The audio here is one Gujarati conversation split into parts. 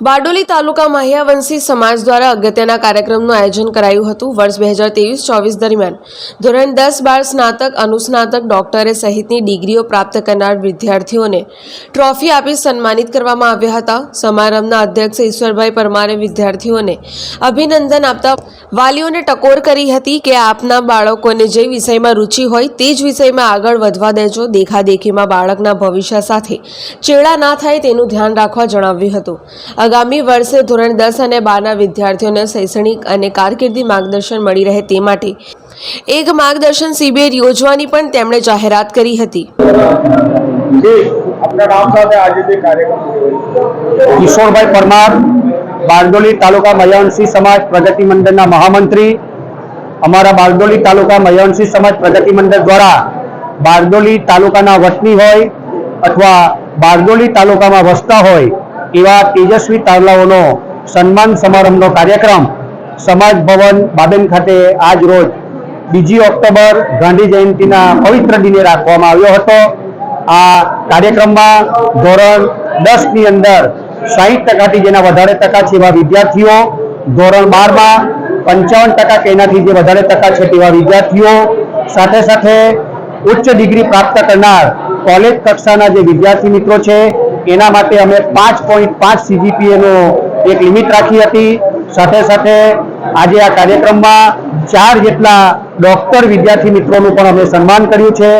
બારડોલી તાલુકા માહિયાવંશી સમાજ દ્વારા અગત્યના કાર્યક્રમનું આયોજન કરાયું હતું વર્ષ બે હજાર ત્રેવીસ ચોવીસ દરમિયાન. ધોરણ દસ બાર સ્નાતક, અનુસ્નાતક ડોક્ટરે સહિતની ડિગ્રીઓ પ્રાપ્ત કરનાર વિદ્યાર્થીઓને ટ્રોફી આપી સન્માનિત કરવામાં આવ્યા હતા. સમારંભના અધ્યક્ષ ઈશ્વરભાઈ પરમારે વિદ્યાર્થીઓને અભિનંદન આપતા વાલીઓને ટકોર કરી હતી કે આપના બાળકોને જે વિષયમાં રુચિ હોય તે જ વિષયમાં આગળ વધવા દેજો. દેખાદેખીમાં બાળકના ભવિષ્ય સાથે ચેડા ના થાય તેનું ધ્યાન રાખવા જણાવ્યું હતું. આગામી વર્ષે ધોરણ દસ અને બારના વિદ્યાર્થીઓને શૈક્ષણિક અને કારકિર્દી માર્ગદર્શન મળી રહે તે માટે એક માર્ગદર્શન શિબિર યોજવાની પણ તેમણે જાહેરાત કરી હતી. કિશોરભાઈ પરમાર, બારડોલી તાલુકા મયાવંશી સમાજ પ્રગતિ મંડળના મહામંત્રી. અમારા બારડોલી તાલુકા મયાવંશી સમાજ પ્રગતિ મંડળ દ્વારા બારડોલી તાલુકાના વતની હોય અથવા બારડોલી તાલુકામાં વસતા હોય એવા તેજસ્વી તારલાઓનો સન્માન સમારંભનો કાર્યક્રમ સમાજ ભવન બાબેન ખાતે આજ રોજ બીજી ઓક્ટોબર ગાંધી જયંતિના પવિત્ર દિને રાખવામાં આવ્યો હતો. આ કાર્યક્રમમાં ધોરણ દસની અંદર સાહીઠ ટકાથી જેના વધારે ટકા છે એવા વિદ્યાર્થીઓ, ધોરણ બારમાં પંચાવન ટકા કે એનાથી જે વધારે ટકા છે તેવા વિદ્યાર્થીઓ, સાથે સાથે ઉચ્ચ ડિગ્રી પ્રાપ્ત કરનાર કોલેજ કક્ષાના જે વિદ્યાર્થી મિત્રો છે એના માટે અમે પાંચ પોઈન્ટ પાંચ સીજીપીએનો એક લિમિટ રાખી હતી. સાથે સાથે આજે આ કાર્યક્રમમાં ચાર જેટલા ડોક્ટર વિદ્યાર્થી મિત્રોનું પણ અમે સન્માન કર્યું છે.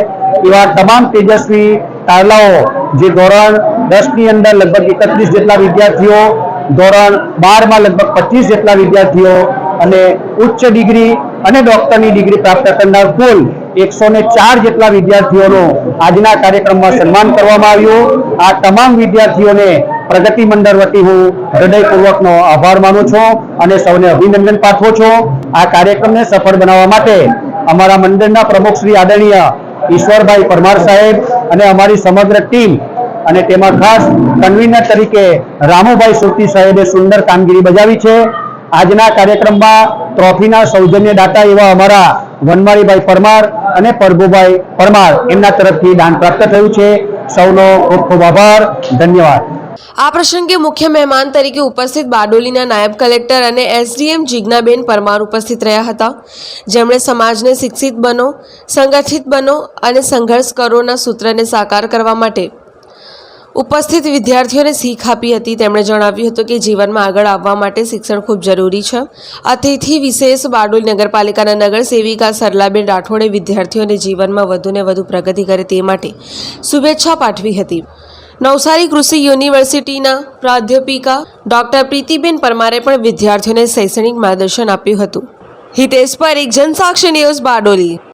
એવા તમામ તેજસ્વી તારલાઓ, જે ધોરણ દસની અંદર લગભગ એકત્રીસ જેટલા વિદ્યાર્થીઓ, ધોરણ બારમાં લગભગ પચીસ જેટલા વિદ્યાર્થીઓ અને ઉચ્ચ ડિગ્રી અને ડોક્ટરની ડિગ્રી પ્રાપ્ત કરનાર કુલ એકસો ને ચાર જેટલા વિદ્યાર્થીઓનું આજના કાર્યક્રમમાં સન્માન કરવામાં આવ્યું. આ તમામ વિદ્યાર્થીઓને પ્રગતિ મંડળ વતી હું હૃદયપૂર્વકનો આભાર માનું છું અને સૌને અભિનંદન પાઠવું છું. આ કાર્યક્રમને સફળ બનાવવા માટે અમારા મંડળના પ્રમુખ શ્રી આદરણીય ઈશ્વરભાઈ પરમાર સાહેબ અને અમારી સમગ્ર ટીમ અને તેમાં ખાસ કન્વીનર તરીકે રામુભાઈ સુરતી સાહેબે સુંદર કામગીરી બજાવી છે. આજના કાર્યક્રમમાં ટ્રોફીના સૌજન્ય દાતા એવા અમારા વનમાળીભાઈ પરમાર અને પ્રભુભાઈ પરમાર એમના તરફથી દાન પ્રાપ્ત થયું છે. સૌનો ખૂબ ખૂબ આભાર. ધન્યવાદ. આ પ્રસંગે મુખ્ય મહેમાન તરીકે ઉપસ્થિત બારડોલીના નાયબ કલેક્ટર અને એસડીએમ જિજ્ઞાબેન પરમાર ઉપસ્થિત રહ્યા હતા. જેમણે સમાજને શિક્ષિત બનો, સંગઠિત બનો અને સંઘર્ષ કરોના સૂત્રને સાકાર કરવા માટે ઉપસ્થિત વિદ્યાર્થીઓને શીખ આપી હતી. તેમણે જણાવ્યું હતું કે જીવનમાં આગળ આવવા માટે શિક્ષણ ખૂબ જરૂરી છે. અતિથિ વિશેષ બારડોલી નગરપાલિકાના નગર સેવિકા સરલાબેન રાઠોડે વિદ્યાર્થીઓને જીવનમાં વધુને વધુ પ્રગતિ કરે તે માટે શુભેચ્છા પાઠવી હતી. નવસારી કૃષિ યુનિવર્સિટીના પ્રાધ્યાપિકા ડોક્ટર પ્રીતિબેન પરમારે પણ વિદ્યાર્થીઓને શૈક્ષણિક માર્ગદર્શન આપ્યું હતું. હિતેશ પરીખ જનસાક્ષી ન્યૂઝ બારડોલી.